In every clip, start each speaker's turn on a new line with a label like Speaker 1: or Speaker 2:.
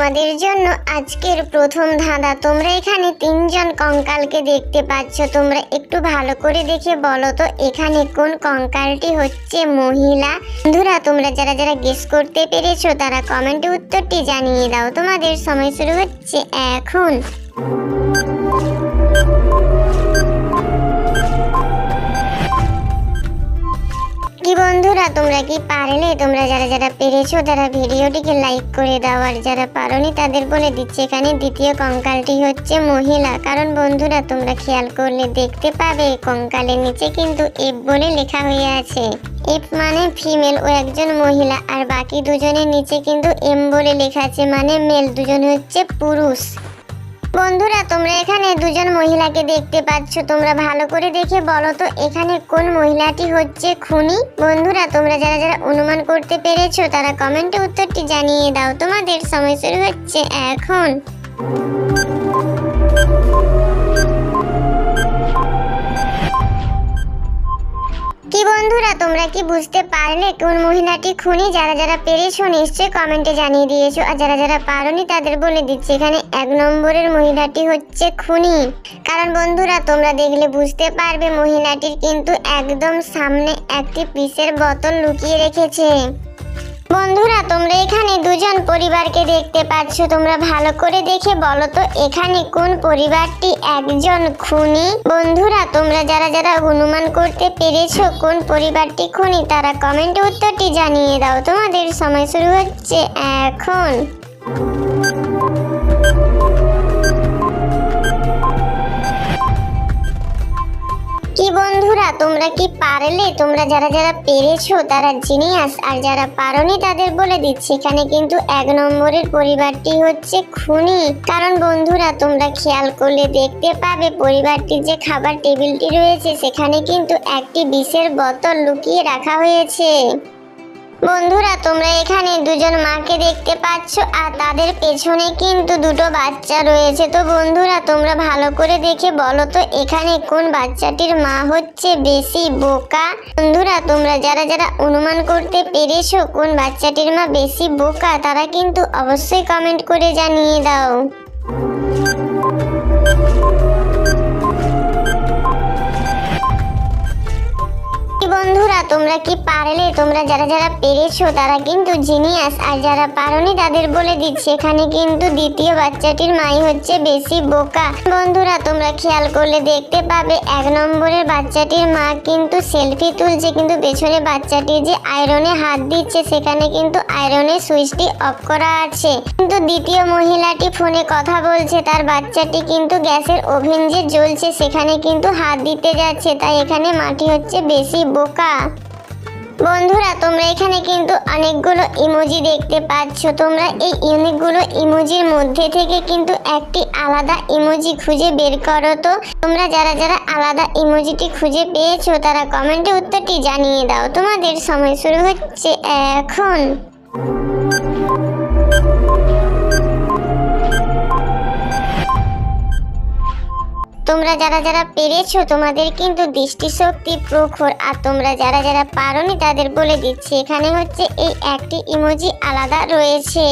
Speaker 1: তোমাদের জন্য আজকের প্রথম ধাঁধা। তোমরা এখানে তিনজন কঙ্কালকে দেখতে পাচ্ছ। তোমরা একটু ভালো করে দেখে বলো তো, এখানে কোন কঙ্কালটি হচ্ছে মহিলা? বন্ধুরা, তোমরা যারা যারা গেস করতে পেরেছ, তারা কমেন্টে উত্তরটি জানিয়ে দাও। তোমাদের সময় শুরু হচ্ছে এখন। কি বন্ধুরা, তোমরা কি পারলে? তোমরা যারা যারা পেরেছ, তারা ভিডিওটিকে লাইক করে দাও, আর যারা পারোনি, তাদের বলে দিচ্ছে, এখানে দ্বিতীয় কঙ্কালটি হচ্ছে মহিলা। কারণ বন্ধুরা, তোমরা খেয়াল করলে দেখতে পাবে, কঙ্কালের নিচে কিন্তু এফ বলে লেখা হয়ে আছে। এফ মানে ফিমেল ও একজন মহিলা, আর বাকি দুজনের নিচে কিন্তু এম বলে লেখা আছে মানে মেল দুজন হচ্ছে পুরুষ। বন্ধুরা, তোমরা এখানে দুজন মহিলাকে দেখতে পাচ্ছ। তোমরা ভালো করে দেখে বলো তো, এখানে কোন মহিলাটি হচ্ছে খুনি? বন্ধুরা, তোমরা যারা যারা অনুমান করতে পেরেছ, তারা কমেন্টে উত্তরটি জানিয়ে দাও। তোমাদের সময় শুরু হচ্ছে এখন। তোমরা কি বুঝতে পারলে কোন মহিলাটি খুনি? যারা যারা পেরেছ নিশ্চয়ই কমেন্টে জানিয়ে দিয়েছ। আর যারা যারা পারোনি তাদের বলে দিচ্ছে, এখানে এক নম্বরের মহিলাটি হচ্ছে খুনি। কারণ বন্ধুরা, তোমরা দেখলে বুঝতে পারবে মহিলাটির কিন্তু একদম সামনে একটি পিসের বোতল লুকিয়ে রেখেছে। বন্ধুরা, তোমরা এখানে দুজন পরিবারকে দেখতে পাচ্ছ। তোমরা ভালো করে দেখে বলো তো, এখানে কোন পরিবারটি একজন খুনি? বন্ধুরা, তোমরা যারা যারা অনুমান করতে পেরেছ কোন পরিবারটি খুনি, তারা কমেন্টে উত্তরটি জানিয়ে দাও। তোমাদের সময় শুরু হচ্ছে এখন। বন্ধুরা, তোমরা কি পারলে? তোমরা যারা যারা পেরেছ, তারা জিনিয়াস, আর যারা পারোনি, তাদের বলে দিচ্ছি, এখানে কিন্তু এক নম্বরের পরিবারটি হচ্ছে খুনি। কারণ বন্ধুরা, তোমরা খেয়াল করলে দেখতে পাবে, পরিবারটির যে খাবার টেবিলটি রয়েছে, সেখানে কিন্তু একটি বিষের বোতল লুকিয়ে রাখা হয়েছে। বন্ধুরা, তোমরা এখানে দুজন মাকে দেখতে পাচ্ছ, আর তাদের পেছনে কিন্তু দুটো বাচ্চা রয়েছে। তো বন্ধুরা, তোমরা ভালো করে দেখে বলো তো, এখানে কোন বাচ্চাটির মা হচ্ছে বেশি বোকা? বন্ধুরা, তোমরা যারা যারা অনুমান করতে পেরেছ কোন বাচ্চাটির মা বেশি বোকা, তারা কিন্তু অবশ্যই কমেন্ট করে জানিয়ে দাও। তোমরা কি পারলে? তোমরা যারা যারা পেরেছ, তারা কিন্তু জিনিয়াস। আর যারা পারোনি, তাদের বলে দিচ্ছে, এখানে কিন্তু দ্বিতীয় বাচ্চাটির মাই হচ্ছে বেশি বোকা। বন্ধুরা, তোমরা খেয়াল করলে দেখতে পাবে, এক নম্বরের বাচ্চাটির মা কিন্তু সেলফি তুলছে, কিন্তু পেছনে বাচ্চাটি যে আয়রনে হাত দিচ্ছে, সেখানে কিন্তু আয়রনের সুইচটি অফ করা আছে। কিন্তু দ্বিতীয় মহিলাটি ফোনে কথা বলছে, তার বাচ্চাটি কিন্তু গ্যাসের ওভেন যে জ্বলছে, সেখানে কিন্তু হাত দিতে যাচ্ছে, তাই এখানে মাটি হচ্ছে বেশি বোকা। বন্ধুরা, তোমরা এখানে কিন্তু অনেকগুলো ইমোজি দেখতে পাচ্ছ। তোমরা এই অনেকগুলো ইমোজির মধ্যে থেকে কিন্তু একটি আলাদা ইমোজি খুঁজে বের করো তো। তোমরা যারা যারা আলাদা ইমোজিটি খুঁজে পেয়েছ, তারা কমেন্টে উত্তরটি জানিয়ে দাও। তোমাদের সময় শুরু হচ্ছে এখন। তোমরা যারা যারা পেরেছ, তোমাদের কিন্তু দৃষ্টিশক্তি প্রখর। আর তোমরা যারা যারা পারোনি, তাদের বলে দিচ্ছি, এখানে হচ্ছে এই একটি ইমোজি আলাদা রয়েছে।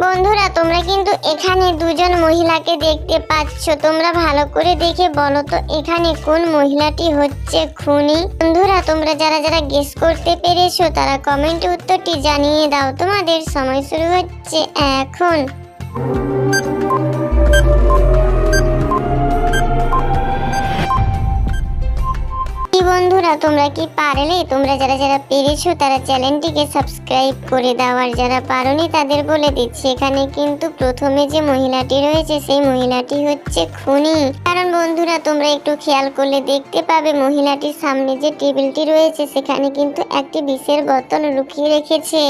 Speaker 1: বন্ধুরা, তোমরা কিন্তু এখানে দুজন মহিলাকে দেখতে পাচ্ছ। তোমরা ভালো করে দেখে বলো তো, এখানে কোন মহিলাটি হচ্ছে খুনি? বন্ধুরা, তোমরা যারা যারা গেস করতে পেরেছ, তারা কমেন্টে উত্তরটি জানিয়ে দাও। তোমাদের সময় শুরু হচ্ছে এখন। তোমরা কি পারলে? তোমরা যারা যারা পেরেছ, তারা চ্যানেলটিকে সাবস্ক্রাইব করে দেওয়ার যারা পারোনি, তাদের বলে দিচ্ছি, এখানে কিন্তু প্রথমে যে মহিলাটি রয়েছে, সেই মহিলাটি হচ্ছে খুনি। কারণ বন্ধুরা, তোমরা একটু খেয়াল করলে দেখতে পাবে, মহিলাটির সামনে যে টেবিলটি রয়েছে, সেখানে কিন্তু একটি বিষের বোতল লুকিয়ে রেখেছে।